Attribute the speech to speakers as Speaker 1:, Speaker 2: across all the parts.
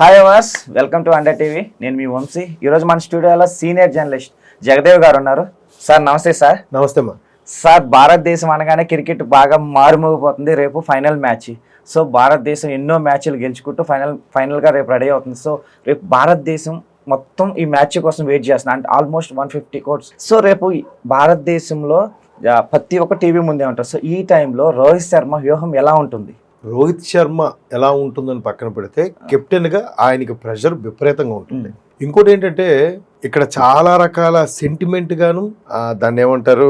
Speaker 1: Hi was welcome to under TV నేను మీ వంశీ. ఈరోజు మన స్టూడియోలో సీనియర్ జర్నలిస్ట్ జగదేవ్ గారు ఉన్నారు. సార్ నమస్తే సార్.
Speaker 2: నమస్తే అమ్మా.
Speaker 1: సార్ భారతదేశం అనగానే క్రికెట్ బాగా మారుమోగిపోతుంది. రేపు ఫైనల్ మ్యాచ్. సో భారతదేశం ఎన్నో మ్యాచ్లు గెలుచుకుంటూ ఫైనల్ ఫైనల్గా రేపు రెడీ అవుతుంది. సో రేపు భారతదేశం మొత్తం ఈ మ్యాచ్ కోసం వెయిట్ చేస్తుంది. అంటే ఆల్మోస్ట్ వన్ ఫిఫ్టీ కోట్స్. సో రేపు భారతదేశంలో ప్రతి ఒక్క టీవీ ముందే ఉంటారు సో ఈ టైంలో రోహిత్ శర్మ వ్యూహం ఎలా ఉంటుంది?
Speaker 2: రోహిత్ శర్మ ఎలా ఉంటుందని పక్కన పెడితే కెప్టెన్గా ఆయనకి ప్రెషర్ విపరీతంగా ఉంటుంది. ఇంకోటి ఏంటంటే ఇక్కడ చాలా రకాల సెంటిమెంట్ గాను దాన్ని ఏమంటారు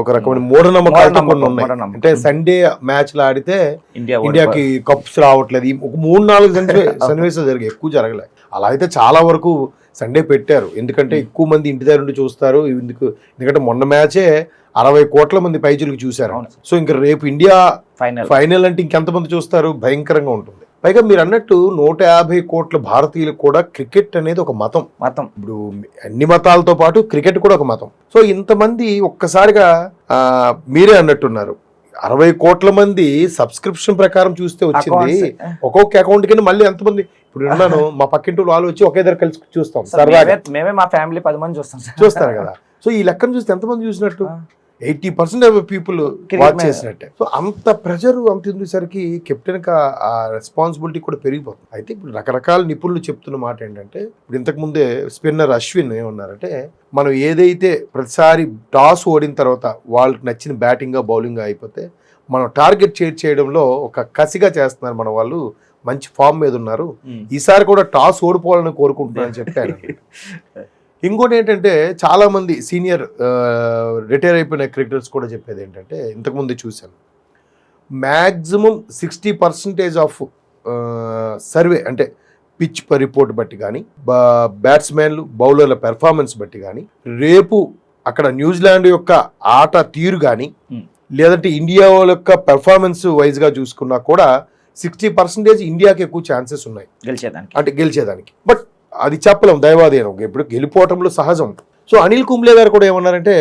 Speaker 2: ఒక రకమైన మూఢనమ్మకాలతో
Speaker 1: మూఢనమ్మకం,
Speaker 2: కొన్ని ఉన్నాయి. అంటే సండే మ్యాచ్లు ఆడితే
Speaker 1: ఇండియా
Speaker 2: ఇండియాకి కప్స్ రావట్లేదు. ఒక మూడు నాలుగు సన్నివే సన్నివేశాలు జరిగాయి. ఎక్కువ జరగలే. అలా అయితే చాలా వరకు సండే పెట్టారు. ఎందుకంటే ఎక్కువ మంది ఇంటి దగ్గర నుండి చూస్తారు. ఎందుకు ఎందుకంటే మొన్న మ్యాచే అరవై కోట్ల మంది పైచులకు చూశారు. సో ఇంకా రేపు ఇండియా
Speaker 1: ఫైనల్
Speaker 2: ఫైనల్ అంటే ఇంకెంతమంది చూస్తారు? భయంకరంగా ఉంటుంది. పైగా మీరు అన్నట్టు నూట యాభై కోట్ల భారతీయులకు కూడా క్రికెట్ అనేది ఒక మతం.
Speaker 1: మొత్తం
Speaker 2: ఇప్పుడు అన్ని మతాలతో పాటు క్రికెట్ కూడా ఒక మతం. సో ఇంతమంది ఒక్కసారిగా మీరే అన్నట్టున్నారు. అరవై కోట్ల మంది సబ్స్క్రిప్షన్ ప్రకారం చూస్తే వచ్చింది. ఒక్కొక్క అకౌంట్ కింద మళ్ళీ ఎంతమంది ఇప్పుడు ఉన్నాను మా పక్కింటి వాళ్ళు వచ్చి ఒకే దగ్గర కలిసి చూస్తాం సరదాగా.
Speaker 1: మేమే- మా ఫ్యామిలీ పది మంది చూస్తాం
Speaker 2: చూస్తారు కదా. సో ఈ లెక్కను చూస్తే ఎంతమంది చూసినట్టు. Eighty percent people
Speaker 1: Cricket
Speaker 2: watch. చేసినట్టే. సో అంత ప్రెషర్ అంత ఉండేసరికి కెప్టెన్కి ఆ రెస్పాన్సిబిలిటీ కూడా పెరిగిపోతుంది. అయితే ఇప్పుడు రకరకాల నిపుణులు చెప్తున్న మాట ఏంటంటే ఇప్పుడు ఇంతకు ముందే స్పిన్నర్ అశ్విన్ ఏమన్నారంటే మనం ఏదైతే ప్రతిసారి టాస్ ఓడిన తర్వాత వాళ్ళకి నచ్చిన బ్యాటింగ్ బౌలింగ్ అయిపోతే మనం టార్గెట్ చేర్ చేయడంలో ఒక కసిగా చేస్తున్నారు మన వాళ్ళు మంచి ఫామ్ మీద ఉన్నారు. ఈసారి కూడా టాస్ ఓడిపోవాలని కోరుకుంటున్నారని చెప్పారు ఇంకోటి ఏంటంటే చాలా మంది సీనియర్ రిటైర్ అయిపోయిన క్రికెటర్స్ కూడా చెప్పేది ఏంటంటే ఇంతకుముందు చూశాను maximum sixty percentage of survey అంటే పిచ్ రిపోర్ట్ బట్టి కానీ బ్యాట్స్మెన్లు బౌలర్ల పెర్ఫార్మెన్స్ బట్టి కానీ రేపు అక్కడ న్యూజిలాండ్ యొక్క ఆట తీరు కానీ. లేదంటే ఇండియా యొక్క పెర్ఫార్మెన్స్ వైజ్గా చూసుకున్నా కూడా సిక్స్టీ పర్సెంటేజ్ ఇండియాకి ఎక్కువ ఛాన్సెస్ ఉన్నాయి.
Speaker 1: గెలిచేదానికి.
Speaker 2: అంటే గెలిచేదానికి. బట్ అది చెప్పలేం దైవాధీనం ఇప్పుడు గెలిపోవటంలో సహజం. సో అనిల్ కుంబ్లే గారు కూడా ఏమన్నారంటే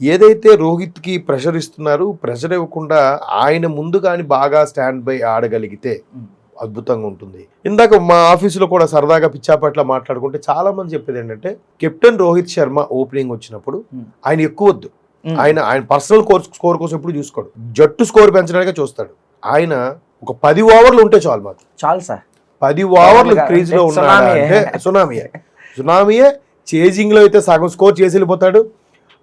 Speaker 2: ఏదైతే రోహిత్కి ప్రెషర్ ఇస్తున్నారు ప్రెషర్ ఇవ్వకుండా ఆయన ముందు కానీ బాగా స్టాండ్ బై ఆడగలిగితే. అద్భుతంగా ఉంటుంది. ఇందాక మా ఆఫీసులో కూడా సరదాగా పిచ్చాపట్ల మాట్లాడుకుంటే చాలా మంది చెప్పేది ఏంటంటే కెప్టెన్ రోహిత్ శర్మ ఓపెనింగ్ వచ్చినప్పుడు. ఆయన ఎక్కువ వద్దు.
Speaker 1: ఉమ్.
Speaker 2: ఆయన ఆయన పర్సనల్ కోర్ స్కోర్ కోసం ఎప్పుడు చూసుకోడు. జట్టు స్కోర్ పెంచడానికే చూస్తాడు. ఆయన ఒక పది ఓవర్లు ఉంటే చాలు మాకు.
Speaker 1: చాలు సార్.
Speaker 2: పది ఓవర్లు
Speaker 1: క్రీజ్లో
Speaker 2: ఉన్నాడు
Speaker 1: సునామీయే.
Speaker 2: అంటే సునామీయే. సునామీయే. చేజింగ్లో అయితే సగం స్కోర్ చేసి వెళ్ళిపోతాడు.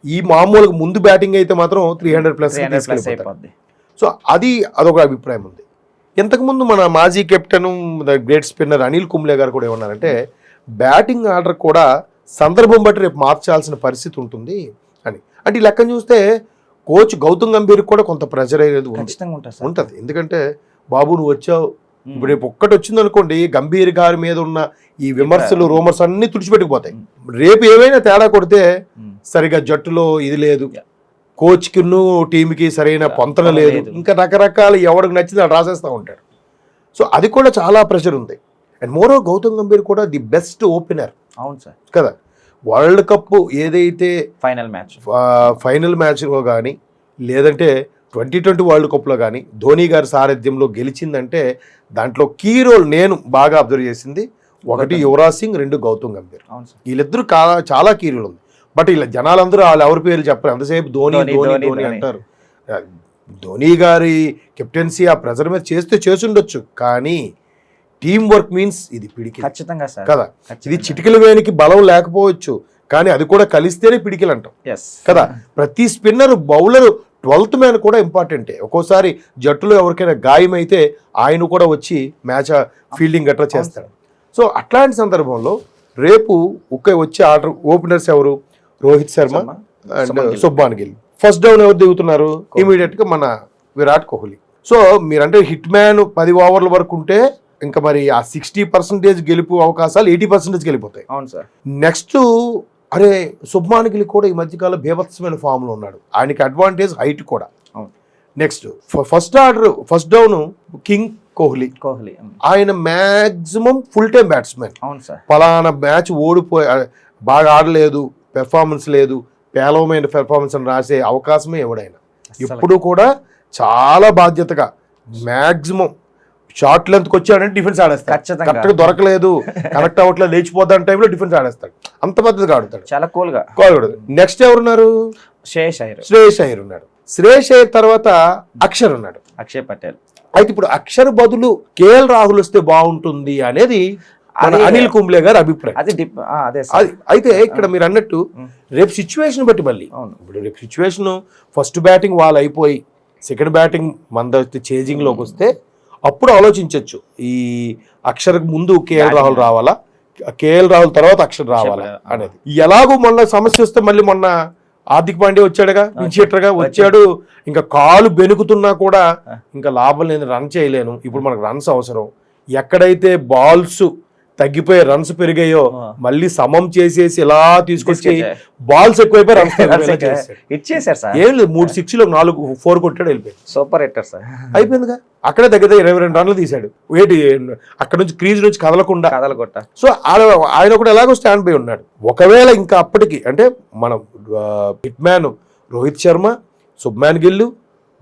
Speaker 2: ఈ మామూలుగా ముందు బ్యాటింగ్ అయితే మాత్రం త్రీ హండ్రెడ్ ప్లస్
Speaker 1: 300 ప్లస్ అయిపోద్ది.
Speaker 2: సో అది అదొక అభిప్రాయం ఉంది. ఇంతకుముందు మన మాజీ captain the great spinner Anil Kumble garu కూడా ఏమన్నారంటే బ్యాటింగ్ ఆర్డర్ కూడా సందర్భం బట్టి రేపు మార్చాల్సిన పరిస్థితి ఉంటుంది అని. అంటే ఈ లెక్కను చూస్తే కోచ్ గౌతమ్ గంభీర్ కూడా కొంత ప్రెజర్ అనేది
Speaker 1: ఉంటుంది
Speaker 2: ఉంటది. ఎందుకంటే బాబు నువ్వు వచ్చావు. ఇప్పుడు రేపు ఒక్కటి వచ్చింది అనుకోండి గంభీర్ గారి మీద ఉన్న ఈ విమర్శలు రూమర్స్ అన్ని తుడిచిపెట్టుకుపోతాయి. రేపు ఏమైనా తేడా కొడితే. సరిగా జట్టులో ఇది లేదు.
Speaker 1: Yeah.
Speaker 2: కోచ్ కిన్ను టీంకి సరైన పొంతన లేదు. ఇంకా రకరకాల ఎవరికి నచ్చింది అది రాసేస్తూ ఉంటాడు. సో అది కూడా చాలా ప్రెషర్ ఉంది. అండ్ మోరో గౌతమ్ గంభీర్ కూడా ది బెస్ట్ ఓపెనర్.
Speaker 1: అవును సార్.
Speaker 2: కదా? వరల్డ్ కప్ ఏదైతే
Speaker 1: ఫైనల్ మ్యాచ్.
Speaker 2: ఫైనల్ మ్యాచ్లో కానీ లేదంటే ట్వంటీ ట్వంటీ వరల్డ్ కప్లో కానీ ధోని గారి సారథ్యంలో గెలిచిందంటే దాంట్లో కీ రోల్ నేను బాగా అబ్జర్వ్ చేసింది. ఒకటి. యువరాజ్ సింగ్ రెండు గౌతమ్ గంభీర్. వీళ్ళిద్దరూ చాలా కీ రోల్ ఉంది. బట్ ఇలా జనాలందరూ వాళ్ళు ఎవరి పేరు చెప్పరు. ఎంతసేపు ధోని
Speaker 1: ధోని,
Speaker 2: ధోని. అంటారు. ధోని గారి కెప్టెన్సీ ఆ ప్రెజర్ మీద చేస్తే చేసుండొచ్చు కానీ టీం వర్క్ మీన్స్ ఇది పిడికి
Speaker 1: ఖచ్చితంగా సార్.
Speaker 2: కదా? ఇది చిటికల వేనికి బలం లేకపోవచ్చు కానీ అది కూడా కలిస్తేనే పిడికిలు అంటాం. కదా? ప్రతి స్పిన్నర్ బౌలర్ ట్వెల్త్ మ్యాన్ కూడా ఇంపార్టెంటే. ఒక్కోసారి జట్టులో ఎవరికైనా గాయమైతే ఆయన కూడా వచ్చి మ్యాచ్ ఫీల్డింగ్ గట్రా చేస్తాడు. సో అట్లాంటి సందర్భంలో రేపు ఒకే వచ్చే ఆర్డర్ ఓపెనర్స్ ఎవరు? Rohit Sharma and. Shubman Gill. First down ఎవరు దిగుతున్నారు? ఇమీడియట్గా మన విరాట్ కోహ్లీ. సో మీరంటే హిట్ మ్యాన్ పది ఓవర్ల వరకు ఉంటే ఇంకా మరి ఆ సిక్స్టీ పర్సెంటేజ్ గెలుపు అవకాశాలు ఎయిటీ పర్సెంటేజ్ గెలిపోతాయి.
Speaker 1: అవును సార్.
Speaker 2: నెక్స్ట్ అరే సుబ్మాన్ గిల్ కూడా ఈ మధ్యకాలం బీభత్సమైన ఫామ్లో ఉన్నాడు. ఆయనకి అడ్వాంటేజ్ హైట్ కూడా. Next first order first down king Kohli.
Speaker 1: Kohli.
Speaker 2: ఆయన మ్యాక్సిమం ఫుల్ టైం బ్యాట్స్మెన్.
Speaker 1: అవును సార్.
Speaker 2: పలానా మ్యాచ్ ఓడిపోయి బాగా ఆడలేదు పెర్ఫార్మెన్స్ లేదు పేలవమైన పెర్ఫార్మెన్స్ అని రాసే అవకాశమే ఎవడైనా. ఎప్పుడు కూడా చాలా బాధ్యతగా మ్యాక్సిమం షార్ట్ లెంత్ వచ్చాడంటే డిఫెన్స్ ఆడేస్తాడు.
Speaker 1: ఖచ్చితంగా.
Speaker 2: కరెక్ట్ దొరకలేదు. కనెక్ట్ అవ్వట్లేదు లేచిపోతాను టైంలో డిఫెన్స్ ఆడేస్తాడు. అంత పద్ధతిగా ఆడుతాడు.
Speaker 1: చాలా కూల్గా.
Speaker 2: నెక్స్ట్ ఎవరున్నారు?
Speaker 1: శ్రేయస్ అయ్యర్.
Speaker 2: శ్రేయస్ అయ్యర్ ఉన్నాడు. శ్రేయస్ అయ్యర్ తర్వాత అక్షర్ ఉన్నాడు.
Speaker 1: అక్షయ్ పటేల్.
Speaker 2: అయితే ఇప్పుడు అక్షర్ బదులు కేఎల్ రాహుల్ వస్తే బాగుంటుంది అనేది అనిల్ కుంబ్లే గారి అభిప్రాయం.
Speaker 1: అది
Speaker 2: అయితే ఇక్కడ మీరు అన్నట్టు రేపు సిచ్యువేషన్ బట్టి మళ్ళీ. ఇప్పుడు రేపు సిచ్యువేషన్ ఫస్ట్ బ్యాటింగ్ వాళ్ళు అయిపోయి సెకండ్ బ్యాటింగ్ మన చేజింగ్లోకి వస్తే అప్పుడు ఆలోచించవచ్చు ఈ అక్షర్ ముందు కేఎల్ రాహుల్ రావాలా? కేఎల్ రాహుల్ తర్వాత అక్షర్ రావాలా అనేది. ఎలాగో మొన్న సమస్య వస్తే మళ్ళీ మొన్న హార్దిక్ పాండే వచ్చాడుగా విన్షీటర్గా వచ్చాడు. ఇంకా కాలు బెనుకుతున్నా కూడా ఇంకా లాభం లేదు రన్ చేయలేను. ఇప్పుడు మనకు రన్స్ అవసరం. ఎక్కడైతే బాల్స్ తగ్గిపోయి రన్స్ పెరిగాయో. మళ్ళీ సమం చేసేసి ఇలా తీసుకొచ్చి. బాల్స్ ఎక్కువైపోయి రన్స్
Speaker 1: ఇచ్చేసారు సార్.
Speaker 2: ఏం లేదు మూడు సిక్స్లో నాలుగు ఫోర్ కొట్టాడు వెళ్ళిపోయాడు.
Speaker 1: Super hitter sir.
Speaker 2: అయిపోయిందిగా. అక్కడే దగ్గర ఇరవై రెండు రన్లు తీశాడు. ఏంటి అక్కడ నుంచి క్రీజ్ నుంచి కదలకుండా.
Speaker 1: కథలు కొట్ట.
Speaker 2: సో ఆయన ఆయన కూడా ఎలాగో స్టాండ్ బై ఉన్నాడు. ఒకవేళ ఇంకా అప్పటికి అంటే మన హిట్ మ్యాన్ రోహిత్ శర్మ శుభ్మాన్ గిల్లు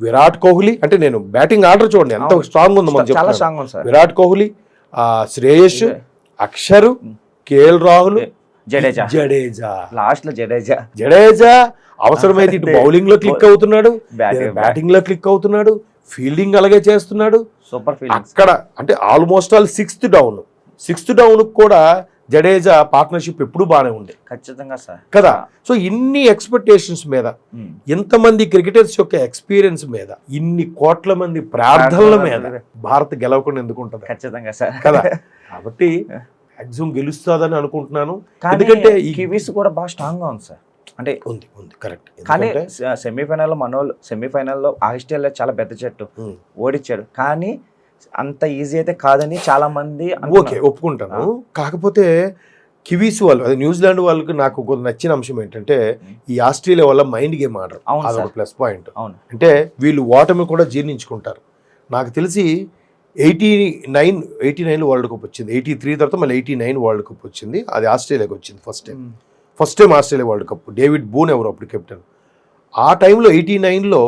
Speaker 2: విరాట్ కోహ్లీ అంటే నేను బ్యాటింగ్ ఆర్డర్ చూడండి ఎంత. స్ట్రాంగ్ ఉంది మనం విరాట్ కోహ్లీ శ్రేయస్. అక్షరు కేఎల్ రాహుల్
Speaker 1: జడేజా.
Speaker 2: జడేజా.
Speaker 1: లాస్ట్లో జడేజా.
Speaker 2: జడేజా అవసరమైతే ఇటు. బౌలింగ్లో క్లిక్ అవుతున్నాడు బ్యాటింగ్లో క్లిక్ అవుతున్నాడు ఫీల్డింగ్ అలాగే చేస్తున్నాడు.
Speaker 1: సూపర్ ఫీలింగ్స్
Speaker 2: అక్కడ అంటే almost all sixth down. Sixth down కూడా జడేజా పార్ట్నర్షిప్ ఎప్పుడు బాగానే ఉంది
Speaker 1: ఖచ్చితంగా సార్.
Speaker 2: కదా? సో ఇన్ని ఎక్స్పెక్టేషన్స్ మీద
Speaker 1: ఉమ్.
Speaker 2: ఎంతమంది క్రికెటర్స్ యొక్క ఎక్స్పీరియన్స్ మీద ఇన్ని కోట్ల మంది ప్రార్థనల మీద. భారత్ గెలవకుండా ఎందుకు ఉంటుంది?
Speaker 1: ఖచ్చితంగా సార్.
Speaker 2: కదా? కాబట్టి మాక్సిమం గెలుస్తుందని అనుకుంటున్నాను. ఎందుకంటే ఈ
Speaker 1: కివీస్ కూడా బాగా స్ట్రాంగ్గా ఉంది సార్. అంటే
Speaker 2: ఉంది ఉంది కరెక్ట్
Speaker 1: కానీ సెమీఫైనల్ మనోళ్ళు సెమీఫైనల్లో ఆస్ట్రేలియా చాలా పెద్ద జట్టు ఓడించాడు కానీ అంత ఈజీ అయితే కాదని చాలా మంది
Speaker 2: ఓకే. ఒప్పుకుంటాను. కాకపోతే కివీస్ వాళ్ళు అదే న్యూజిలాండ్ వాళ్ళకి నాకు కొంత నచ్చిన అంశం ఏంటంటే ఈ ఆస్ట్రేలియా వల్ల మైండ్ గేమ్ ఆడరు. అదొక. ప్లస్ పాయింట్
Speaker 1: అవును.
Speaker 2: అంటే వీళ్ళు ఓటమి కూడా జీర్ణించుకుంటారు. నాకు తెలిసి eighty nine eighty nine world cup వచ్చింది. ఎయిటీ త్రీ తర్వాత మళ్ళీ ఎయిటీ నైన్ వరల్డ్ కప్ వచ్చింది. అది ఆస్ట్రేలియాకి వచ్చింది first time. First time Australia world cup David Boon ఎవరు అప్పుడు కెప్టెన్ ఆ టైంలో ఎయిటీ నైన్లో.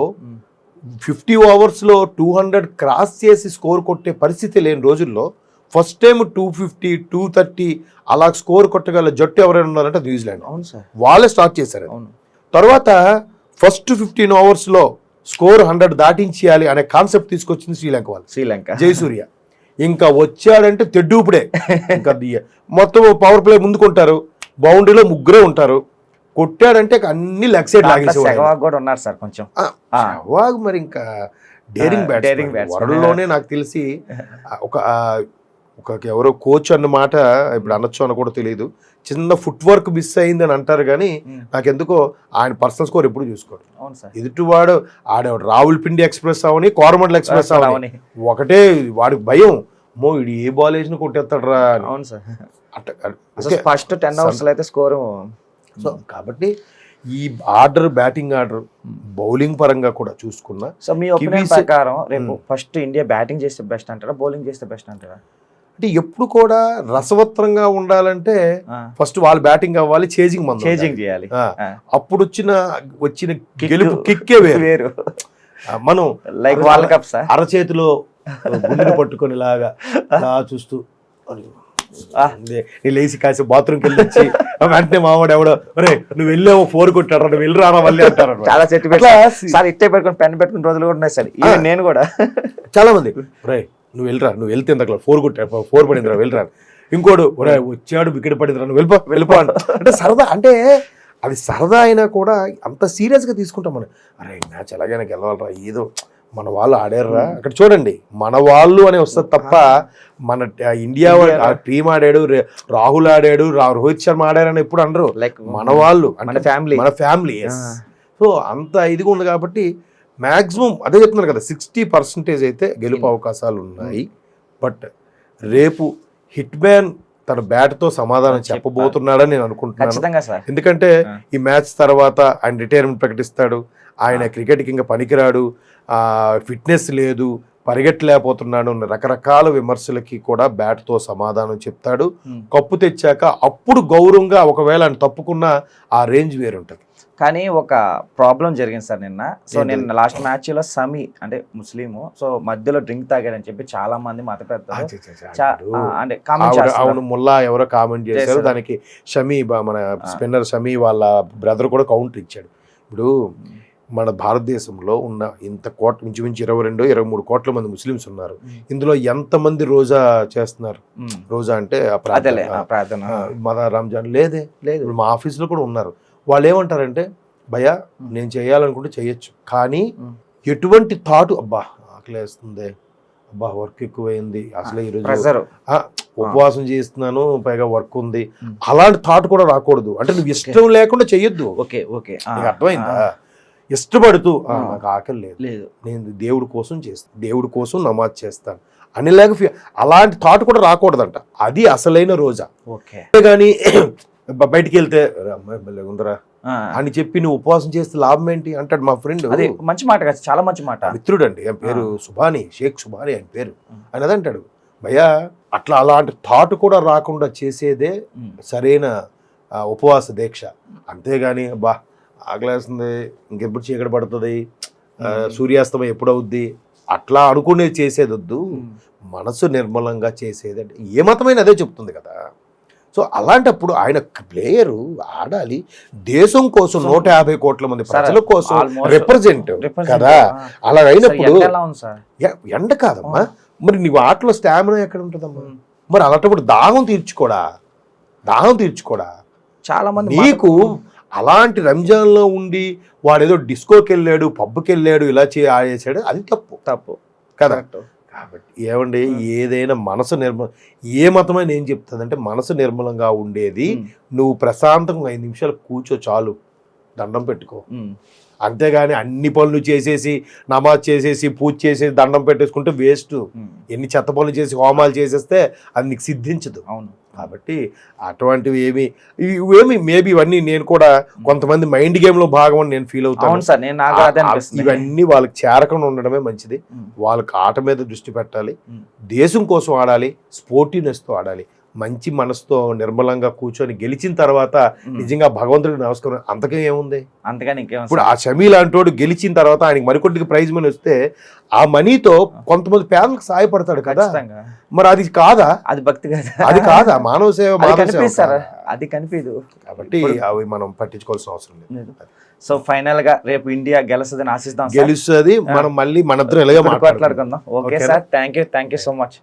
Speaker 2: ఫిఫ్టీ ఓవర్స్లో టూ హండ్రెడ్ క్రాస్ చేసి స్కోర్ కొట్టే పరిస్థితి లేని రోజుల్లో first time two fifty two thirty అలా స్కోర్ కొట్టగల జట్టు ఎవరైనా ఉన్నారంటే న్యూజిలాండ్.
Speaker 1: అవును సార్.
Speaker 2: వాళ్ళే స్టార్ట్ చేశారు.
Speaker 1: అవును.
Speaker 2: తర్వాత ఫస్ట్ ఫిఫ్టీన్ ఓవర్స్లో స్కోర్ హండ్రెడ్ దాటించేయాలి అనే కాన్సెప్ట్ తీసుకొచ్చింది శ్రీలంక వాళ్ళు.
Speaker 1: శ్రీలంక.
Speaker 2: జయసూర్య. ఇంకా వచ్చాడంటే తెడ్డూపుడే ఇంకా మొత్తం పవర్ ప్లే ముందుకుంటారు బౌండరీలో ముగ్గురే ఉంటారు. కొట్టాడంటే అన్ని లెగ్ సైడ్ లాగేసేవాడు
Speaker 1: కూడా ఉన్నారు సార్ కొంచెం.
Speaker 2: సెహ్వాగ్ మరి ఇంకా డేరింగ్
Speaker 1: batsman.
Speaker 2: వరల్డ్లోనే నాకు తెలిసి ఒక ఒక ఎవరో కోచ్ అన్న మాట ఇప్పుడు అనొచ్చు అని కూడా తెలియదు చిన్న ఫుట్ వర్క్ మిస్ అయింది అని అంటారు కానీ. నాకెందుకో ఆయన పర్సనల్ స్కోర్ ఎప్పుడు చూసుకోడు
Speaker 1: అవును సార్.
Speaker 2: ఎదుటివాడు ఆడేవాడు రావులపిండి ఎక్స్ప్రెస్ అవని కోరమండల్ ఎక్స్ప్రెస్ అవని. ఒకటే వాడికి భయం. మో ఇది ఏ బాల్ వేసిన కొట్టేస్తాడరా.
Speaker 1: అవును సార్. ఫస్ట్ టెన్ అవర్స్ అయితే స్కోర్
Speaker 2: సో కాబట్టి ఈ ఆర్డర్ బ్యాటింగ్ ఆర్డర్ బౌలింగ్ పరంగా కూడా చూసుకున్నా.
Speaker 1: సో మీ ఒపీనియన్ ప్రకారం రేపు. ఫస్ట్ ఇండియా బ్యాటింగ్ చేస్తే బెస్ట్ అంటారా? బౌలింగ్ చేస్తే బెస్ట్ అంటారా?
Speaker 2: అంటే ఎప్పుడు కూడా రసవత్రంగా ఉండాలంటే ఫస్ట్ వాళ్ళు బ్యాటింగ్ అవ్వాలి చేజింగ్ మంది
Speaker 1: చేంజింగ్ చేయాలి.
Speaker 2: అప్పుడు వచ్చిన వచ్చిన. గెలుపు కిక్కే వేరు.
Speaker 1: వేరు.
Speaker 2: మనం
Speaker 1: లైక్ వరల్డ్ కప్ సార్
Speaker 2: అరచేతిలో గుండెని పట్టుకొని ఇలాగా ఇలా చూస్తూ లేచి కాసి బాత్రూమ్కి వెళ్ళి వచ్చి వెంటనే మావాడు ఎవడో ఒరే నువ్వు వెళ్ళావు ఫోర్ కొట్టాడు నువ్వు వెళ్ళి రారా మళ్ళీ అంటారు.
Speaker 1: చాలా సెట్
Speaker 2: అట్లా
Speaker 1: సార్ ఇట్టే పెట్టుకుని పెన్ పెట్టుకుని రోజులు కూడా ఉన్నాయి సార్. నేను కూడా.
Speaker 2: చాలా మంది ఒరే నువ్వు వెళ్ళరా నువ్వు వెళ్తే ఇంతకు ఫోర్ కొట్టాడు ఫోర్ పడిందిరా వెళ్ళరా. ఇంకోడు ఒరే వచ్చాడు వికెట్ పడిందిరా నువ్వు వెళ్ళిపో వెళ్ళిపో అంట. సరదా అంటే అది సరదా అయినా కూడా అంత serious గా తీసుకుంటాం మనం. అరే మ్యాచ్ ఎలాగైనా గెలవాలరా ఏదో మన వాళ్ళు ఆడారురా. అక్కడ చూడండి మన వాళ్ళు అని వస్తుంది తప్ప మన ఇండియా టీం ఆడాడు రాహుల్ ఆడాడు రోహిత్ శర్మ ఆడారని ఎప్పుడు అనరు.
Speaker 1: లైక్
Speaker 2: మన వాళ్ళు అంటే
Speaker 1: ఫ్యామిలీ.
Speaker 2: మన ఫ్యామిలీ సో అంత ఇదిగా ఉంది కాబట్టి మాక్సిమం అదే చెప్తున్నారు కదా సిక్స్టీ పర్సెంటేజ్ అయితే గెలుపు అవకాశాలు ఉన్నాయి. బట్ రేపు హిట్ మ్యాన్ తన బ్యాట్తో సమాధానం. చెప్పబోతున్నాడని నేను అనుకుంటున్నాను. ఎందుకంటే
Speaker 1: ఆ.
Speaker 2: ఈ మ్యాచ్ తర్వాత ఆయన రిటైర్మెంట్ ప్రకటిస్తాడు. ఆయన క్రికెట్కి ఇంకా పనికిరాడు. ఫిట్నెస్ లేదు పరిగెట్టలేకపోతున్నాడు రకరకాల విమర్శలకి కూడా బ్యాట్తో సమాధానం చెప్తాడు. కప్పు తెచ్చాక అప్పుడు గౌరవంగా ఒకవేళ ఆయన తప్పుకున్న ఆ రేంజ్ వేరుంటది.
Speaker 1: కానీ ఒక ప్రాబ్లం జరిగింది సార్ నిన్న. సో? నేను లాస్ట్ మ్యాచ్లో సమీ అంటే ముస్లిము. సో మధ్యలో డ్రింక్ తాగాడని చెప్పి చాలా మంది మత ఆ, అంటే కామెంట్
Speaker 2: అవును ముల్లా ఎవరో కామెంట్ చేశారు. దానికి షమీ బా- మన స్పిన్నర్ షమీ వాళ్ళ బ్రదర్ కూడా కౌంటర్ ఇచ్చాడు. ఇప్పుడు మన భారతదేశంలో ఉన్న ఇంత కోట్ల ఇంచుమించు ఇరవై రెండు ఇరవై మూడు కోట్ల మంది ముస్లిమ్స్ ఉన్నారు. ఇందులో ఎంతమంది రోజా చేస్తున్నారు. రోజా అంటే ఆ ప్రార్థన. మద రంజాన్ లేదే.
Speaker 1: లేదు.
Speaker 2: ఇప్పుడు మా ఆఫీస్లో కూడా ఉన్నారు. వాళ్ళు ఏమంటారంటే భయ్యా నేను చేయాలనుకుంటే చేయొచ్చు. కానీ. ఎటువంటి థాట్ అబ్బా ఆకలేస్తుంది. అబ్బా వర్క్ ఎక్కువైంది. అసలు ఈరోజు ఉపవాసం చేస్తున్నాను పైగా వర్క్ ఉంది. అలాంటి థాట్ కూడా రాకూడదు. అంటే నువ్వు ఇష్టం లేకుండా చెయ్యొద్దు.
Speaker 1: Okay okay.
Speaker 2: అర్థమైందా? ఇష్టపడుతూ "ఆ,
Speaker 1: ఆ.
Speaker 2: నాకు ఆకలి లేదు.
Speaker 1: లేదు.
Speaker 2: నేను దేవుడి కోసం చేస్తాను దేవుడి కోసం నమాజ్ చేస్తాను. అనేలాగా ఫీ- అలాంటి థాట్ కూడా రాకూడదంట. అది అసలైన రోజా.
Speaker 1: ఓకే.
Speaker 2: కానీ బయటికి వెళ్తే "రా అమ్మాయి భలే ఉందరా అని చెప్పి నువ్వు ఉపవాసం చేస్తే లాభం ఏంటి? అంటాడు మా ఫ్రెండ్.
Speaker 1: అది మంచి మాట కదా చాలా మంచి మాట.
Speaker 2: మిత్రుడు అండి ఆయన పేరు సుభాని షేక్ సుభాని ఆయన పేరు. ఆయన అదంటాడు భయ్యా అట్లా అలాంటి థాట్ కూడా రాకుండా చేసేదే. సరైన ఉపవాస దీక్ష. అంతేగాని బా ఆకలేస్తుంది ఇంకెప్పుడు చీకటి పడుతుంది. సూర్యాస్తమయం ఎప్పుడు అవుద్ది అట్లా అనుకునే చేసేది వద్దు
Speaker 1: ఉమ్.
Speaker 2: మనసు నిర్మలంగా చేసేది. అంటే ఏ మతమైన అదే చెప్తుంది కదా. సో అలాంటప్పుడు ఆయన ప్లేయరు ఆడాలి. దేశం కోసం నూట యాభై కోట్ల మంది ప్రజల కోసం రిప్రజెంట్ కదా. అలా అయినప్పుడు
Speaker 1: ఎండ
Speaker 2: కాదమ్మా. మరి నీవు ఆటలో స్టామినా ఎక్కడ ఉంటుందమ్మా. మరి అలాంటప్పుడు దాహం తీర్చుకోడా? దాహం తీర్చుకోడా?
Speaker 1: చాలా మంది
Speaker 2: నీకు అలాంటి రంజాన్లో ఉండి వాడేదో డిస్కోకి వెళ్ళాడు పబ్కి వెళ్ళాడు ఇలా చే ఆడేసాడు అది తప్పు.
Speaker 1: తప్పు.
Speaker 2: కదా?
Speaker 1: Correct.
Speaker 2: కాబట్టి. ఏమండి? ఏదైనా మనసు నిర్మల ఏ మతమైన ఏం చెప్తుందంటే మనసు నిర్మలంగా ఉండేది. నువ్వు ప్రశాంతంగా ఐదు నిమిషాలు కూర్చో చాలు. దండం పెట్టుకో. అంతేగాని అన్ని పనులు చేసేసి నమాజ్ చేసేసి పూజ చేసేసి దండం పెట్టేసుకుంటే వేస్ట్. ఎన్ని చెత్త పనులు చేసి హోమాలు చేసేస్తే అది నీకు సిద్ధించదు.
Speaker 1: అవును.
Speaker 2: కాబట్టి అటువంటివి ఏమి ఇవేమి మేబీ ఇవన్నీ నేను కూడా కొంతమంది మైండ్ గేమ్లో భాగం అని నేను ఫీల్ అవుతాను.
Speaker 1: సార్ నేను
Speaker 2: ఇవన్నీ వాళ్ళకి చేరకుండా ఉండడమే మంచిది. వాళ్ళకి ఆట మీద దృష్టి పెట్టాలి. దేశం కోసం ఆడాలి. స్పోర్టివ్నెస్తో ఆడాలి. మంచి మనసుతో నిర్మలంగా కూర్చొని గెలిచిన తర్వాత. నిజంగా భగవంతుడికి నమస్కారం అంతకే ఏముంది?
Speaker 1: అంతగాని
Speaker 2: ఇప్పుడు ఆ షమీ లాంటోడు గెలిచిన తర్వాత ఆయనకి మరికొద్దిగా ప్రైజ్ మనీ వస్తే ఆ మనీతో కొంతమంది పేదలకు సహాయపడతాడు కదా. మరి అది కాదా?
Speaker 1: అది భక్తి కదా?
Speaker 2: అది కాదా? మానవ సేవ
Speaker 1: అది
Speaker 2: మానవ సేవ
Speaker 1: కనిపిస్తారు.
Speaker 2: కాదా?
Speaker 1: అది కనిపించదు
Speaker 2: కాబట్టి అవి మనం పట్టించుకోవాల్సిన అవసరం లేదు.
Speaker 1: సో ఫైనల్గా రేపు ఇండియా గెలుస్తుందని ఆశిస్తాం
Speaker 2: గెలుస్తుంది. మనం మళ్ళీ మన ఇద్దరం
Speaker 1: ఇప్పుడు
Speaker 2: మాట్లాడుకుందాం.
Speaker 1: Okay? Sir. Thank you thank you so much.